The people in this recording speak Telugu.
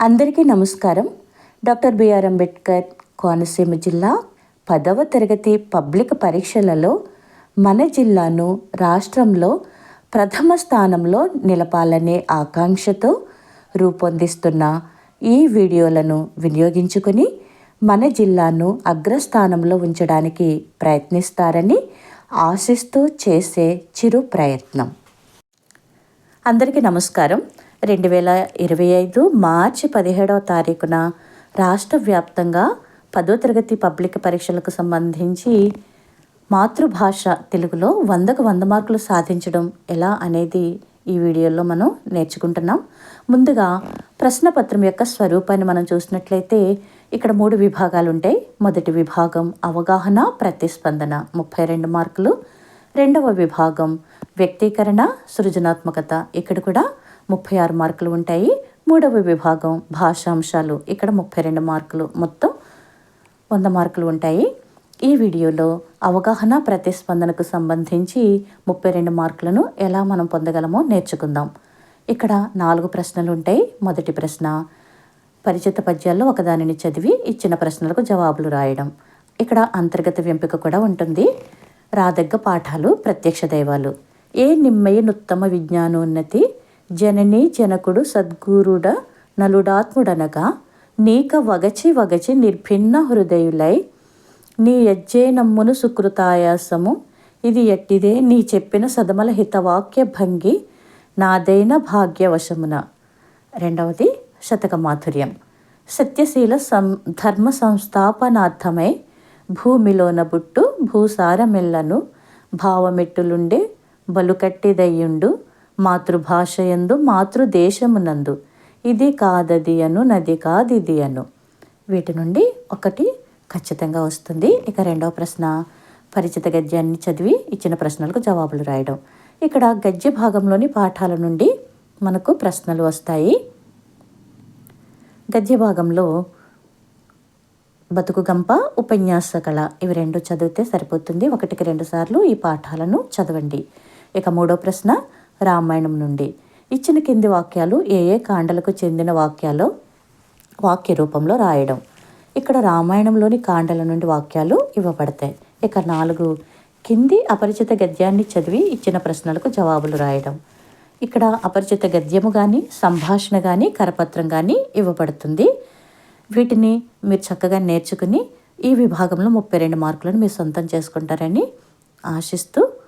అందరికీ నమస్కారం. డాక్టర్ బిఆర్ అంబేద్కర్ కోనసీమ జిల్లా పదవ తరగతి పబ్లిక్ పరీక్షలలో మన జిల్లాను రాష్ట్రంలో ప్రథమ స్థానంలో నిలపాలనే ఆకాంక్షతో రూపొందిస్తున్న ఈ వీడియోలను వినియోగించుకుని మన జిల్లాను అగ్రస్థానంలో ఉంచడానికి ప్రయత్నిస్తారని ఆశిస్తూ చేసే చిరు ప్రయత్నం. అందరికీ నమస్కారం. రెండు వేల ఇరవై ఐదు మార్చి పదిహేడవ తారీఖున రాష్ట్ర వ్యాప్తంగా పదో తరగతి పబ్లిక్ పరీక్షలకు సంబంధించి మాతృభాష తెలుగులో వందకు వంద మార్కులు సాధించడం ఎలా అనేది ఈ వీడియోలో మనం నేర్చుకుంటున్నాం. ముందుగా ప్రశ్నపత్రం యొక్క స్వరూపాన్ని మనం చూసినట్లయితే ఇక్కడ మూడు విభాగాలు ఉంటాయి. మొదటి విభాగం అవగాహన ప్రతిస్పందన ముప్పై రెండు మార్కులు. రెండవ విభాగం వ్యక్తీకరణ సృజనాత్మకత. ఇక్కడ కూడా ముప్పై ఆరు మార్కులు ఉంటాయి. మూడవ విభాగం భాషాంశాలు ఇక్కడ ముప్పై రెండు మార్కులు మొత్తం వంద మార్కులు ఉంటాయి. ఈ వీడియోలో అవగాహన ప్రతిస్పందనకు సంబంధించి ముప్పై రెండు మార్కులను ఎలా మనం పొందగలమో నేర్చుకుందాం. ఇక్కడ నాలుగు ప్రశ్నలు ఉంటాయి. మొదటి ప్రశ్న పరిచిత పద్యాల్లో ఒకదానిని చదివి ఇచ్చిన ప్రశ్నలకు జవాబులు రాయడం. ఇక్కడ అంతర్గత ఎంపిక కూడా ఉంటుంది. రాదగ్గ పాఠాలు ప్రత్యక్ష దైవాలు. ఏ నిమ్మయనుత్తమ విజ్ఞానోన్నతి? జననీ జనకుడు సద్గురుడ నలుడాత్ముడనగా నీక వగచి వగచి నిర్భిన్న హృదయులై నీ యజ్జేనమ్మును సుకృతాయాసము. ఇది ఎట్టిదే నీ చెప్పిన సదమల హితవాక్య భంగి నాదైన భాగ్యవశమున. రెండవది శతక మాధుర్యం సత్యశీల సం ధర్మ సంస్థాపనార్థమై భూమిలోన బుట్టు భూసారమెల్లను భావమెట్టులుండే బలుకట్టిదయ్యుండు మాతృభాషయందు మాతృదేశమునందు. ఇది కాదది అను నది కాదిది అను. వీటి నుండి ఒకటి ఖచ్చితంగా వస్తుంది. ఇక రెండవ ప్రశ్న. పరిచిత గద్యాన్ని చదివి ఇచ్చిన ప్రశ్నలకు జవాబులు రాయడం. ఇక్కడ గద్య భాగంలోని పాఠాల నుండి మనకు ప్రశ్నలు వస్తాయి. గద్య భాగంలో బతుకుగంప ఉపన్యాస కళ ఇవి రెండు చదివితే సరిపోతుంది. ఒకటికి రెండు సార్లు ఈ పాఠాలను చదవండి. ఇక మూడో ప్రశ్న రామాయణం నుండి. ఇచ్చిన కింది వాక్యాలు ఏ ఏ కాండలకు చెందిన వాక్యాలు వాక్య రూపంలో రాయడం. ఇక్కడ రామాయణంలోని కాండల నుండి వాక్యాలు ఇవ్వబడతాయి. ఇక నాలుగు కింది అపరిచిత గద్యాన్ని చదివి ఇచ్చిన ప్రశ్నలకు జవాబులు రాయడం. ఇక్కడ అపరిచిత గద్యము కానీ సంభాషణ కానీ కరపత్రం కానీ ఇవ్వబడుతుంది. వీటిని మీరు చక్కగా నేర్చుకుని ఈ విభాగంలో ముప్పై రెండు మార్కులను మీరు సొంతం చేసుకుంటారని ఆశిస్తూ